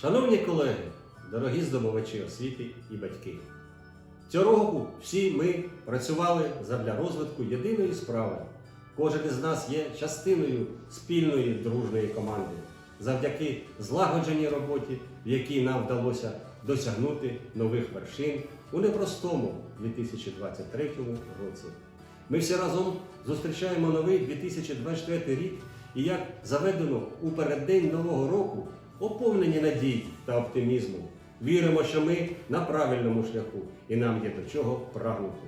Шановні колеги, дорогі здобувачі освіти і батьки, цього року всі ми працювали задля розвитку єдиної справи. Кожен із нас є частиною спільної дружної команди завдяки злагодженій роботі, в якій нам вдалося досягнути нових вершин у непростому 2023 році. Ми всі разом зустрічаємо новий 2024 рік і як заведено у переддень нового року, оповнені надій та оптимізму. Віримо, що ми на правильному шляху і нам є до чого прагнути.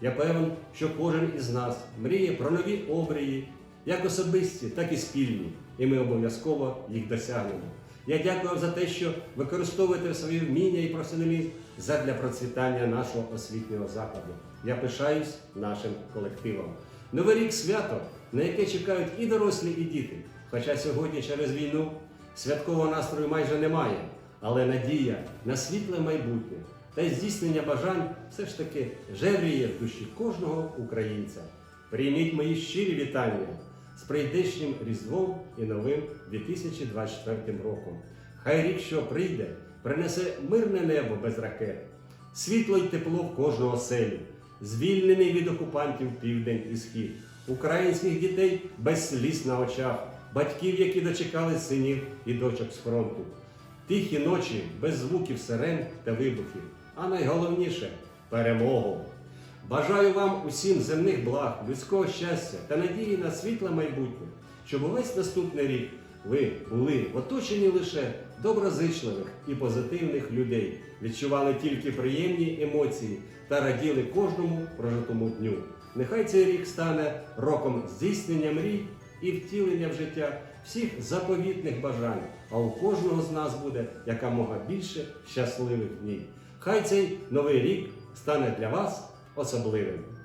Я певен, що кожен із нас мріє про нові обрії, як особисті, так і спільні, і ми обов'язково їх досягнемо. Я дякую вам за те, що використовуєте свої вміння і професіоналізм задля процвітання нашого освітнього закладу. Я пишаюсь нашим колективом. Новий рік свято, на яке чекають і дорослі, і діти. Хоча сьогодні через війну святкового настрою майже немає, але надія на світле майбутнє та здійснення бажань все ж таки жевріє в душі кожного українця. Прийміть мої щирі вітання з прийдешнім Різдвом і новим 2024 роком. Хай рік, що прийде, принесе мирне небо без ракет, світло й тепло в кожну оселю, звільнений від окупантів південь і схід, українських дітей без сліз на очах, батьків, які дочекали синів і дочок з фронту. Тихі ночі без звуків сирен та вибухів, а найголовніше перемогу. Бажаю вам усім земних благ, людського щастя та надії на світле майбутнє, щоб увесь наступний рік ви були в оточенні лише доброзичливих і позитивних людей, відчували тільки приємні емоції та раділи кожному прожитому дню. Нехай цей рік стане роком здійснення мрій і втілення в життя всіх заповітних бажань, а у кожного з нас буде якомога більше щасливих днів. Хай цей новий рік стане для вас особливим.